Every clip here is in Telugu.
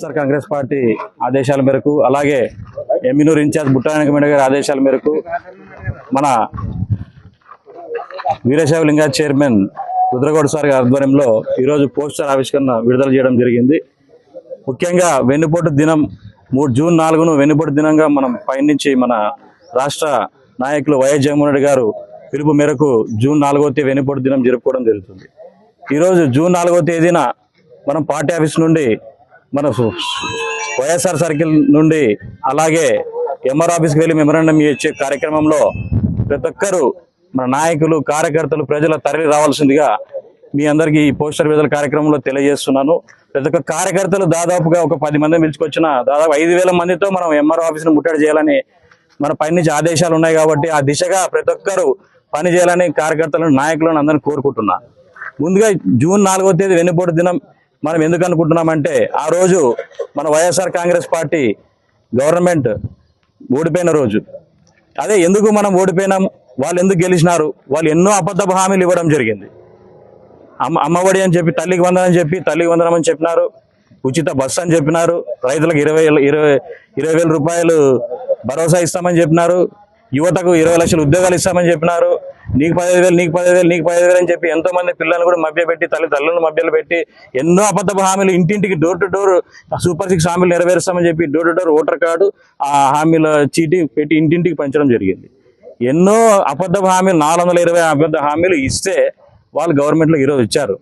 వైఎస్ఆర్ కాంగ్రెస్ పార్టీ ఆదేశాల మేరకు అలాగే ఎమ్మినూరు ఇన్ఛార్జ్ బుట్టానకమైన గారి ఆదేశాల మేరకు మన వీరశైవ లింగా చైర్మన్ రుద్రగౌడ్ సార్ గారి ఆధ్వర్యంలో ఈరోజు పోస్టర్ ఆవిష్కరణ విడుదల చేయడం జరిగింది. ముఖ్యంగా వెన్నుపోటు దినం మూడు జూన్ నాలుగును వెన్నుపోటు దినంగా మనం పయనించి మన రాష్ట్ర నాయకులు వైఎస్ జగన్మోహన్ రెడ్డి గారు పిలుపు మేరకు జూన్ నాలుగో తేదీ వెన్నుపోటు దినం జరుపుకోవడం జరుగుతుంది. ఈరోజు జూన్ నాలుగో తేదీన మనం పార్టీ ఆఫీస్ నుండి మన వైఎస్ఆర్ సర్కిల్ నుండి అలాగే ఎంఆర్ ఆఫీస్కి వెళ్ళి మెమరాండం ఇచ్చే కార్యక్రమంలో ప్రతి ఒక్కరూ మన నాయకులు కార్యకర్తలు ప్రజల తరలి రావాల్సిందిగా మీ అందరికీ ఈ పోస్టర్ విడుదల కార్యక్రమంలో తెలియజేస్తున్నాను. ప్రతి ఒక్క కార్యకర్తలు దాదాపుగా ఒక పది మంది పిలుచుకొచ్చిన దాదాపు ఐదు వేల మందితో మనం ఎంఆర్ ఆఫీస్ను ముట్టడి చేయాలని మన పైనుంచి ఆదేశాలు ఉన్నాయి కాబట్టి ఆ దిశగా ప్రతి ఒక్కరూ పని చేయాలని కార్యకర్తలను నాయకులను అందరిని కోరుకుంటున్నా. ముందుగా జూన్ నాలుగో తేదీ వెన్నుపోటు దినం మనం ఎందుకు అనుకుంటున్నామంటే ఆ రోజు మన వైఎస్ఆర్ కాంగ్రెస్ పార్టీ గవర్నమెంట్ ఓడిపోయిన రోజు. అదే ఎందుకు మనం ఓడిపోయినాం? వాళ్ళు ఎందుకు గెలిచినారు? వాళ్ళు ఎన్నో అబద్ధ హామీలు ఇవ్వడం జరిగింది. అమ్మ అమ్మఒడి అని చెప్పి తల్లికి వందనం అని చెప్పి తల్లికి వందనం అని చెప్పినారు. ఉచిత బస్సు అని చెప్పినారు. రైతులకు ఇరవై ఇరవై ఇరవై వేల రూపాయలు భరోసా ఇస్తామని చెప్పినారు. యువతకు ఇరవై లక్షల ఉద్యోగాలు ఇస్తామని చెప్పినారు. నీకు పదహైదు వేలు నీకు పదహైదు వేలు నీకు పదహైదు వేలు అని చెప్పి ఎంతో మంది పిల్లలు కూడా మభ్యపెట్టి తల్లి తల్లులను మభ్యలు పెట్టి ఎన్నో అబద్ధ హామీలు ఇంటింటికి door to door super six హామీలు నెరవేరుస్తామని చెప్పి door to door voter card ఆ హామీల చీటీ పెట్టి ఇంటింటికి పంచడం జరిగింది. ఎన్నో అబద్ధ హామీలు నాలుగు వందల ఇరవై అబద్ధ హామీలు ఇస్తే వాళ్ళు గవర్నమెంట్లో ఈరోజు ఇచ్చారు.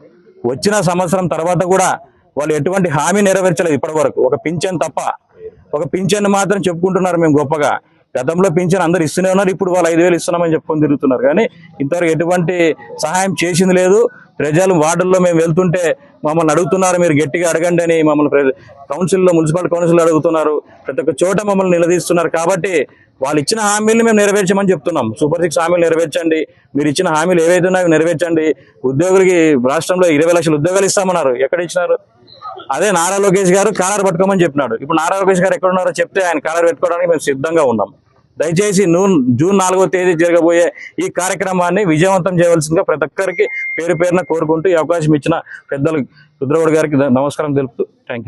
వచ్చిన సంవత్సరం తర్వాత కూడా వాళ్ళు ఎటువంటి హామీ నెరవేర్చలేదు ఇప్పటి వరకు. ఒక పింఛన్ తప్ప. ఒక పింఛన్ మాత్రం చెప్పుకుంటున్నారు మేము గొప్పగా. గతంలో పింఛన్ అందరు ఇస్తూనే ఉన్నారు ఇప్పుడు వాళ్ళు ఐదు వేలు ఇస్తున్నామని చెప్పుకొని తిరుగుతున్నారు. కానీ ఇంతవరకు ఎటువంటి సహాయం చేసింది లేదు. ప్రజలు వార్డుల్లో మేము వెళ్తుంటే మమ్మల్ని అడుగుతున్నారు మీరు గట్టిగా అడగండి అని మమ్మల్ని ప్ర- కౌన్సిల్లో మున్సిపల్ కౌన్సిల్ అడుగుతున్నారు. ప్రతి ఒక్క చోట మమ్మల్ని నిలదీస్తున్నారు. కాబట్టి వాళ్ళు ఇచ్చిన హామీలు మేము నెరవేర్చమని చెప్తున్నాం. సూపర్ సిక్స్ హామీలు నెరవేర్చండి. మీరు ఇచ్చిన హామీలు ఏవైతే ఉన్నాయో నెరవేర్చండి. ఉద్యోగులకి రాష్ట్రంలో ఇరవై లక్షల ఉద్యోగాలు ఇస్తామన్నారు. ఎక్కడ ఇచ్చినారు? అదే నారా లోకేష్ గారు కాలర్ పట్టుకోమని చెప్పినాడు. ఇప్పుడు నారా లోకేష్ గారు ఎక్కడ ఉన్నారో చెప్తే ఆయన కాలర్ పెట్టుకోవడానికి మేము సిద్ధంగా ఉన్నాం. దయచేసి నూన్ జూన్ నాలుగో తేదీ జరగబోయే ఈ కార్యక్రమాన్ని విజయవంతం చేయవలసిందిగా ప్రతి ఒక్కరికి పేరు పేరున కోరుకుంటూ ఈ అవకాశం ఇచ్చిన పెద్దలు రుద్రగౌడ్ గారికి నమస్కారం తెలుపుతూ థ్యాంక్ యూ